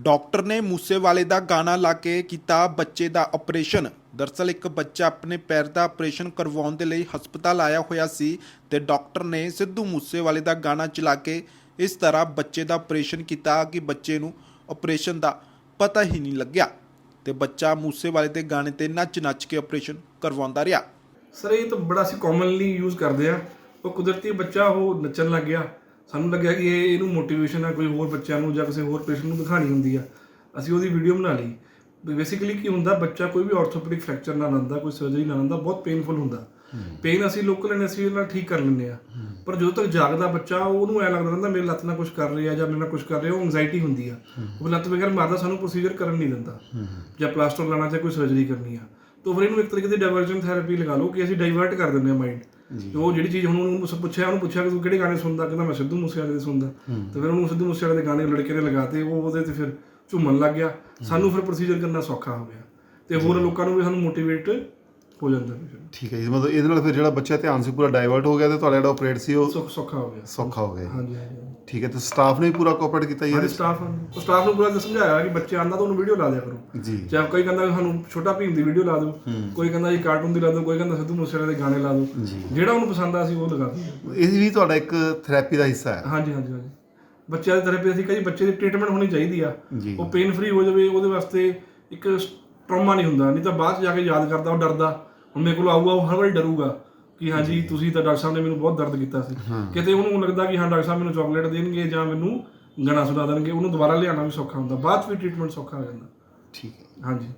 Doctor ਨੇ ਮੂਸੇਵਾਲੇ ਦਾ ਗਾਣਾ ਲਾ ਕੇ ਕੀਤਾ ਬੱਚੇ ਦਾ ਆਪਰੇਸ਼ਨ। ਦਰਸਲ ਇੱਕ ਬੱਚਾ ਆਪਣੇ ਪੈਰ ਦਾ ਆਪਰੇਸ਼ਨ ਕਰਵਾਉਣ ਦੇ ਲਈ ਹਸਪਤਾਲ ਆਇਆ ਹੋਇਆ ਸੀ ਤੇ ਡਾਕਟਰ ਨੇ ਸਿੱਧੂ ਮੂਸੇਵਾਲੇ ਦਾ ਗਾਣਾ ਚਲਾ ਕੇ ਇਸ ਤਰ੍ਹਾਂ ਬੱਚੇ ਦਾ ਆਪਰੇਸ਼ਨ ਕੀਤਾ ਕਿ ਬੱਚੇ ਨੂੰ ਆਪਰੇਸ਼ਨ ਦਾ ਪਤਾ ਹੀ ਨਹੀਂ ਲੱਗਿਆ ਤੇ ਬੱਚਾ ਮੂਸੇਵਾਲੇ ਦੇ ਗਾਣੇ ਤੇ ਨੱਚ-ਨੱਚ ਕੇ ਆਪਰੇਸ਼ਨ ਕਰਵਾਉਂਦਾ ਰਿਹਾ। ਸਰ, ਇਹ ਤਾਂ ਬੜਾ ਅਸੀਂ ਕਾਮਨਲੀ ਯੂਜ਼ ਕਰਦੇ ਆ। ਉਹ ਕੁਦਰਤੀ ਬੱਚਾ, ਉਹ ਨੱਚਣ ਲੱਗ ਗਿਆ। ਸਾਨੂੰ ਲੱਗਿਆ ਕਿ ਇਹ ਇਹਨੂੰ ਮੋਟੀਵੇਸ਼ਨ ਆ ਕੋਈ ਹੋਰ ਬੱਚਿਆਂ ਨੂੰ ਜਾਂ ਕਿਸੇ ਹੋਰ ਪੇਸ਼ੈਂਟ ਨੂੰ ਦਿਖਾਣੀ ਹੁੰਦੀ ਆ। ਅਸੀਂ ਉਹਦੀ ਵੀਡੀਓ ਬਣਾ ਲਈ। ਬੇਸਿਕਲੀ ਕੀ ਹੁੰਦਾ ਬੱਚਾ ਕੋਈ ਵੀ ਆਰਥੋਪੈਡਿਕ ਫ੍ਰੈਕਚਰ ਨਾਲ ਆਉਂਦਾ ਕੋਈ ਸਰਜਰੀ ਨਾਲ ਆਉਂਦਾ ਬਹੁਤ ਪੇਨਫੁਲ ਹੁੰਦਾ। ਪੇਨ ਅਸੀਂ ਲੋਕਲ ਐਨੈਸਥੀਸੀਆ ਨਾਲ ਠੀਕ ਕਰ ਲੈਂਦੇ ਆ। ਪਰ ਜਦੋਂ ਤੱਕ ਜਾਗਦਾ ਬੱਚਾ ਉਹਨੂੰ ਐ ਲੱਗਦਾ ਰਹਿੰਦਾ ਮੇਰੀ ਲੱਤ ਨਾਲ ਕੁਝ ਕਰ ਰਿਹਾ ਜਾਂ ਮੇਰੇ ਨਾਲ ਕੁਝ ਕਰ ਰਿਹਾ ਉਹ ਐਂਜ਼ਾਈਟੀ ਹੁੰਦੀ ਆ। ਉਹ ਲੱਤ ਵਗੈਰਾ ਮਾਰਦਾ ਸਾਨੂੰ ਪ੍ਰੋਸੀਜਰ ਕਰਨ ਨਹੀਂ ਦਿੰਦਾ। ਜਾਂ ਪਲਾਸਟਰ ਲਾਣਾ ਜਾਂ ਕੋਈ ਸਰਜਰੀ ਕਰਨੀ ਆ। ਤਾਂ ਫਿਰ ਇਹਨੂੰ ਇੱਕ ਤਰੀਕੇ ਦੀ ਡਾਇਵਰਜਨ ਥੈਰੇਪੀ ਲਗਾ ਲਓ ਕਿ ਅਸੀਂ ਡਾਈਵਰਟ ਕਰ ਦਿੰਦੇ ਆ ਮਾਈਂਡ ਉਹ ਜਿਹੜੀ ਚੀਜ਼ ਹੁਣ ਉਹਨੂੰ ਪੁੱਛਿਆ ਉਹਨੂੰ ਪੁੱਛਿਆ ਕਿ ਤੂੰ ਕਿਹੜੇ ਗਾਣੇ ਸੁਣਦਾ? ਕਹਿੰਦਾ ਮੈਂ ਸਿੱਧੂ ਮੂਸੇਵਾਲੇ ਦੇ ਸੁਣਦਾ। ਤੇ ਫਿਰ ਉਹਨੂੰ ਸਿੱਧੂ ਮੂਸੇਵਾਲੇ ਦੇ ਗਾਣੇ ਲੜਕੇ ਨੇ ਲਗਾਤੇ ਉਹ ਉਹਦੇ ਤੇ ਫਿਰ ਝੂਮਣ ਲੱਗ ਗਿਆ। ਸਾਨੂੰ ਫਿਰ ਪ੍ਰੋਸੀਜਰ ਕਰਨਾ ਸੌਖਾ ਹੋ ਗਿਆ। ਤੇ ਹੋਰ ਲੋਕਾਂ ਨੂੰ ਵੀ ਸਾਨੂੰ ਮੋਟੀਵੇਟ ਹੋ ਜਾਂਦਾ ਫਿਰ। ਠੀਕ ਹੈ ਜੀ ਮਤਲਬ ਇਹਦੇ ਨਾਲ ਫਿਰ ਜਿਹੜਾ ਬੱਚਾ ਧਿਆਨ ਸੀ ਪੂਰਾ ਡਾਈਵਰਟ ਹੋ ਗਿਆ ਤੇ ਤੁਹਾਡਾ ਜਿਹੜਾ ਆਪਰੇਟ ਸੀ ਉਹ ਸੌਖ- ਸੌਖਾ ਹੋ ਗਿਆ। ਸੌਖਾ ਹੋ ਗਿਆ। ਹਾਂਜੀ ਹਾਂਜੀ ਠੀਕ ਹੈ ਤੇ ਸਟਾਫ ਨੇ ਵੀ ਪੂਰਾ ਕੋਆਪਰੇਟ ਕੀਤਾ ਜੀ ਸਟਾਫ ਉਹ ਸਟਾਫ ਨੂੰ ਪੂਰਾ ਸਮਝਾਇਆ ਕਿ ਬੱਚੇ ਆਂਦਾ ਤਾਂ ਉਹਨੂੰ ਵੀਡੀਓ ਲਾ ਦਿਆ ਕਰੋ। ਚ? ਜੀ। ਜਾਂ ਕੋਈ ਕਹਿੰਦਾ ਵੀ ਸਾਨੂੰ ਛੋਟਾ ਭੀਮ ਦੀ ਵੀਡੀਓ ਲਾ ਦਿਓ ਕੋਈ ਕਹਿੰਦਾ ਜੀ ਕਾਰਟੂਨ ਦੀ ਲਾ ਦਿਓ ਕੋਈ ਕਹਿੰਦਾ ਸਿੱਧੂ ਮੂਸੇਵਾਲੇ ਦੇ ਗਾਣੇ ਲਾ ਦਿਓ। ਜਿਹੜਾ ਉਹਨੂੰ ਪਸੰਦ ਆ ਸੀ ਉਹ ਲਗਾ ਦਿਓ ਇਹ ਵੀ ਤੁਹਾਡਾ ਇੱਕ ਥੈਰੇਪੀ ਦਾ ਹਿੱਸਾ ਹੈ। ਹਾਂਜੀ ਹਾਂਜੀ ਹਾਂਜੀ। ਬੱਚਿਆਂ ਦੀ ਥੈਰੇਪੀ ਅਸੀਂ ਕਹੀ ਬੱਚੇ ਦੀ ਟ੍ਰੀਟਮੈਂਟ ਹੋਣੀ ਚਾਹੀਦੀ ਆ। ਜੀ। ਉਹ ਪੇਨ ਫ੍ਰੀ ਹੋ ਜਾਵੇ ਉਹਦੇ ਵਾਸਤੇ ਇੱਕ ਟਰਾਮਾ ਨਹੀਂ ਹੁੰਦਾ ਨਹੀਂ ਤਾਂ ਬਾਅਦ ਚ ਜਾ ਕੇ ਯਾਦ ਕਰਦਾ ਉਹ ਡਰਦਾ। ਹੁਣ ਮੇਰੇ ਕੋਲ ਆਊਗਾ ਉਹ ਹਰ ਵਾਰੀ ਡਰੂਗਾ ਕਿ ਹਾਂਜੀ ਤੁਸੀਂ ਤਾਂ ਡਾਕਟਰ ਸਾਹਿਬ ਨੇ ਮੈਨੂੰ ਬਹੁਤ ਦਰਦ ਕੀਤਾ ਸੀ। ਕਿਤੇ ਉਹਨੂੰ ਲੱਗਦਾ ਕਿ ਹਾਂ ਡਾਕਟਰ ਸਾਹਿਬ ਮੈਨੂੰ ਚਾਕਲੇਟ ਦੇਣਗੇ ਜਾਂ ਮੈਨੂੰ ਗਣਾ ਸੁਣਾ ਦੇਣਗੇ ਉਹਨੂੰ ਦੁਬਾਰਾ ਲਿਆਉਣਾ ਵੀ ਸੌਖਾ ਹੁੰਦਾ ਬਾਅਦ ਚ ਵੀ ਟ੍ਰੀਟਮੈਂਟ ਸੌਖਾ ਹੋ ਜਾਂਦਾ। ਠੀਕ ਹੈ। ਹਾਂਜੀ।